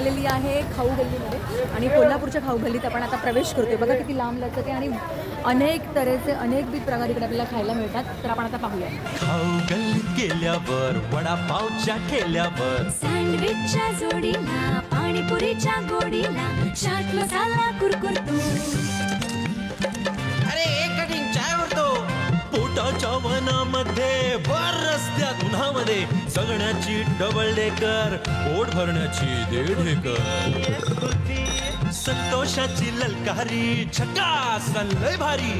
आलेली आहे खाऊ गल्लीमध्ये. आणि कोल्हापूरच्या खाऊ गल्लीत आपण आता प्रवेश करतोय. बघा किती लांब लचक आहे आणि अनेक तऱ्हेचे अनेक बी प्रकार इकडे आपल्याला खायला मिळतात. तर आपण आता पाहूया. खाऊ गल्लीत गेल्यावर वडापावच्या ठेल्यावर सँडविचच्या जोडीला पाणीपुरीच्या गोडीला चाट मसाला कुरकुरतो मध्ये जगण्याची डबल डेकर पोट भरण्याची देढेकर संतोषाची ललकारी झकास लय भारी.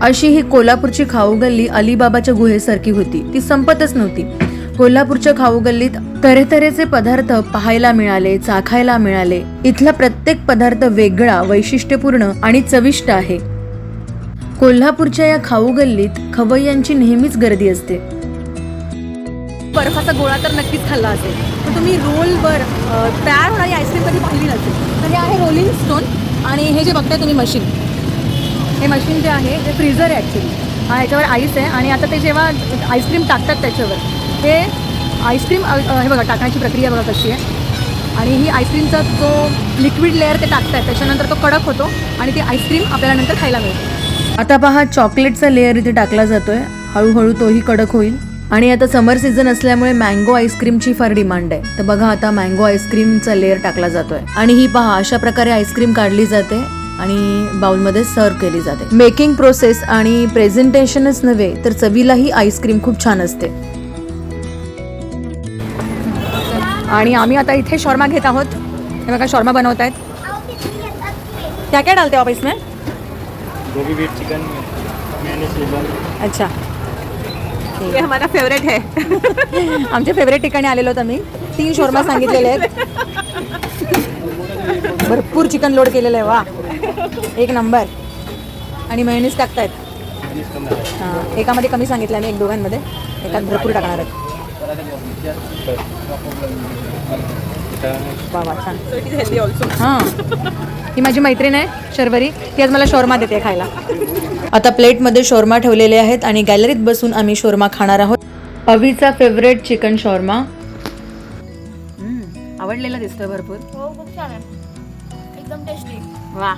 अशी ही कोल्हापूरची खाऊ गल्ली अलीबाबाच्या गुहेसारखी होती. ती संपतच नव्हती. कोल्हापूरच्या खाऊ गल्लीत तऱ्हेतऱ्हेचे पदार्थ पाहायला मिळाले चाखायला मिळाले. इथला प्रत्येक पदार्थ वेगळा वैशिष्ट्यपूर्ण आणि चविष्ट आहे. कोल्हापूरच्या या खाऊ गल्लीत खवय्यांची नेहमीच गर्दी असते. बर्फाचा गोळा तर नक्कीच खाल्ला असेल. पण तुम्ही रोलवर तयार होणारी आईस्क्रीम कधी पाहिली नसेल. तर हे आहे रोलिंग स्टोन आणि हे जे बघताय तुम्ही मशीन हे मशीन जे आहे ते फ्रीझर आहे ॲक्च्युली हा याच्यावर आईस आहे आणि आता ते जेव्हा आईस्क्रीम टाकतात त्याच्यावर हे आईस्क्रीम हे बघा टाकण्याची प्रक्रिया बघा कशी आहे. आणि ही आईस्क्रीमचा जो लिक्विड लेअर ते टाकतात त्याच्यानंतर तो कडक होतो आणि ती आईस्क्रीम आपल्याला नंतर खायला मिळते. आता पहा चॉकलेटचा लेअर इथे टाकला जातोय. हळूहळू तोही कडक होईल. आणि आता समर सीझन असल्यामुळे मँगो आईस्क्रीमची फार डिमांड आहे. तर बघा आता मँगो आईस्क्रीमचा लेअर टाकला जातोय. आणि ही पहा अशा प्रकारे आईस्क्रीम काढली जाते आणि बाउलमध्ये सर्व केली जाते. मेकिंग प्रोसेस आणि प्रेझेंटेशनच नव्हे तर चवीलाही आईस्क्रीम खूप छान असते. आणि आम्ही आता इथे शॉर्मा घेत आहोत. हे बघा शॉर्मा बनवत आहेत क्या क्या डालते हो आप इसमें? गोभी बीट चिकन अच्छा। ये हमारा फेवरेट है। आमच्या फेवरेट ठिकाणी आलेलो आहोत आम्ही. तीन शोरमा सांगितलेले आहेत. भरपूर चिकन लोड केलेलं आहे वा. एक नंबर आणि मेयोनीज टाकतायत. हां एकामध्ये कमी सांगितलं आम्ही एक दोघांमध्ये. एकात भरपूर टाकणार आहेत. वा वा छान हां. ही माझी मैत्रीण आहे शर्वरी. ती आज मला शोरमा देते खायला. आता प्लेटमध्ये शोरमा ठेवलेले आहेत आणि गॅलरीत बसून आम्ही शोरमा खाणार आहोत. अवीचा फेवरेट चिकन शोरमा. आवडलेला दिसतोय भरपूर. हो खूप छान आहे. एकदम टेस्टी वा.